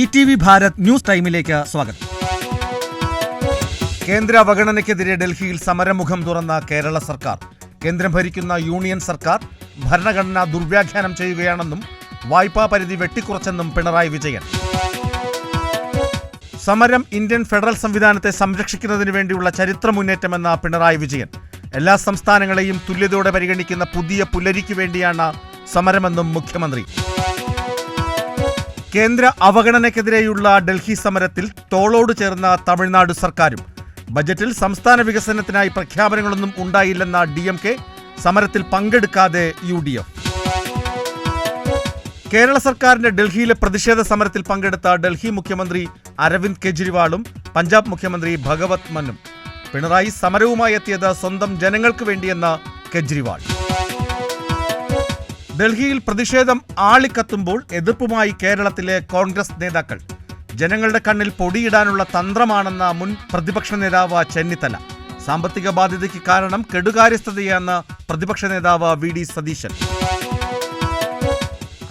E T V Bharat news ടൈമിലേക്ക് സ്വാഗതം. കേന്ദ്ര അവഗണനയ്ക്കെതിരെ ഡൽഹിയിൽ സമരമുഖം തുറന്ന കേരള സർക്കാർ. കേന്ദ്രം ഭരിക്കുന്ന യൂണിയൻ സർക്കാർ ഭരണഘടന ദുർവ്യാഖ്യാനം ചെയ്യുകയാണെന്നും വായ്പാ പരിധി വെട്ടിക്കുറച്ചെന്നും പിണറായി വിജയൻ. സമരം ഇന്ത്യൻ ഫെഡറൽ സംവിധാനത്തെ സംരക്ഷിക്കുന്നതിന് വേണ്ടിയുള്ള ചരിത്ര മുന്നേറ്റമെന്ന പിണറായി വിജയൻ. എല്ലാ സംസ്ഥാനങ്ങളെയും തുല്യതയോടെ പരിഗണിക്കുന്ന പുതിയ പുലരിക്ക് വേണ്ടിയാണ് സമരമെന്നും മുഖ്യമന്ത്രി. കേന്ദ്ര അവഗണനയ്ക്കെതിരെയുള്ള ഡൽഹി സമരത്തിൽ തോളോട് ചേർന്ന തമിഴ്നാട് സർക്കാരും ബജറ്റിൽ സംസ്ഥാന വികസനത്തിനായി പ്രഖ്യാപനങ്ങളൊന്നും ഉണ്ടായില്ലെന്ന ഡി എം കെ സമരത്തിൽ പങ്കെടുക്കാതെ യു ഡി എഫ് കേരള സർക്കാരിന്റെ ഡൽഹിയിലെ പ്രതിഷേധ സമരത്തിൽ പങ്കെടുത്ത ഡൽഹി മുഖ്യമന്ത്രി അരവിന്ദ് കെജ്രിവാളും പഞ്ചാബ് മുഖ്യമന്ത്രി ഭഗവത് മന്നും പിണറായി സമരവുമായി എത്തിയത് സ്വന്തം ജനങ്ങൾക്ക് വേണ്ടിയെന്ന് കെജ്രിവാൾ. ഡൽഹിയിൽ പ്രതിഷേധം ആളിക്കത്തുമ്പോൾ എതിർപ്പുമായി കേരളത്തിലെ കോൺഗ്രസ് നേതാക്കൾ. ജനങ്ങളുടെ കണ്ണിൽ പൊടിയിടാനുള്ള തന്ത്രമാണെന്ന മുൻ പ്രതിപക്ഷ നേതാവ് ചെന്നിത്തല. സാമ്പത്തിക ബാധ്യതയ്ക്ക് കാരണം കെടുകാര്യസ്ഥതയെന്ന് പ്രതിപക്ഷ നേതാവ് വി ഡി സതീശൻ.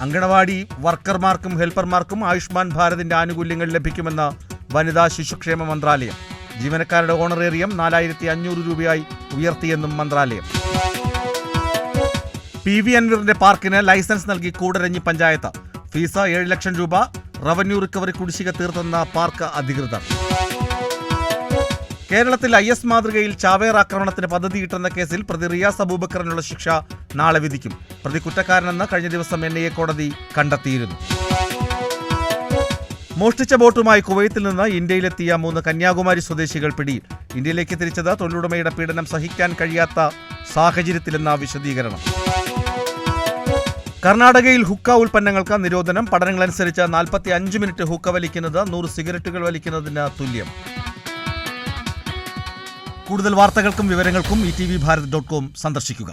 അങ്കണവാടി വർക്കർമാർക്കും ഹെൽപ്പർമാർക്കും ആയുഷ്മാൻ ഭാരതിന്റെ ആനുകൂല്യങ്ങൾ ലഭിക്കുമെന്ന് വനിതാ ശിശുക്ഷേമ മന്ത്രാലയം. ജീവനക്കാരുടെ ഓണറേറിയം നാലായിരത്തി അഞ്ഞൂറ് രൂപയായി ഉയർത്തിയെന്നും മന്ത്രാലയം. പി വി അൻവീറിന്റെ പാർക്കിന് ലൈസൻസ് നൽകി കൂടരഞ്ഞി പഞ്ചായത്ത്. ഫീസ് ഏഴ് ലക്ഷം രൂപ റവന്യൂ റിക്കവറി കുടിശ്ശിക തീർത്തെന്ന പാർക്ക് അധികൃതർ. കേരളത്തിൽ ഐ എസ് മാതൃകയിൽ ചാവേർ ആക്രമണത്തിന് പദ്ധതിയിട്ടെന്ന കേസിൽ പ്രതി റിയാസ് അബൂബക്കറിനുള്ള ശിക്ഷ നാളെ വിധിക്കും. പ്രതി കുറ്റക്കാരനെന്ന് കഴിഞ്ഞ ദിവസം എൻ ഐ എ കോടതി കണ്ടെത്തിയിരുന്നു. മോഷ്ടിച്ച ബോട്ടുമായി കുവൈത്തിൽ നിന്ന് ഇന്ത്യയിലെത്തിയ മൂന്ന് കന്യാകുമാരി സ്വദേശികൾ പിടിയിൽ. ഇന്ത്യയിലേക്ക് തിരിച്ചത് തൊഴിലുടമയുടെ പീഡനം സഹിക്കാൻ കഴിയാത്ത സാഹചര്യത്തിലെന്ന വിശദീകരണം. കർണാടകയിൽ ഹുക്ക ഉൽപ്പന്നങ്ങൾക്ക് നിരോധനം. പഠനങ്ങളനുസരിച്ച് നാൽപ്പത്തി അഞ്ച് മിനിറ്റ് ഹുക്ക വലിക്കുന്നത് നൂറ് സിഗരറ്റുകൾ വലിക്കുന്നതിന് തുല്യം. കൂടുതൽ വാർത്തകൾക്കും വിവരങ്ങൾക്കും E T V Bharat dot com സന്ദർശിക്കുക.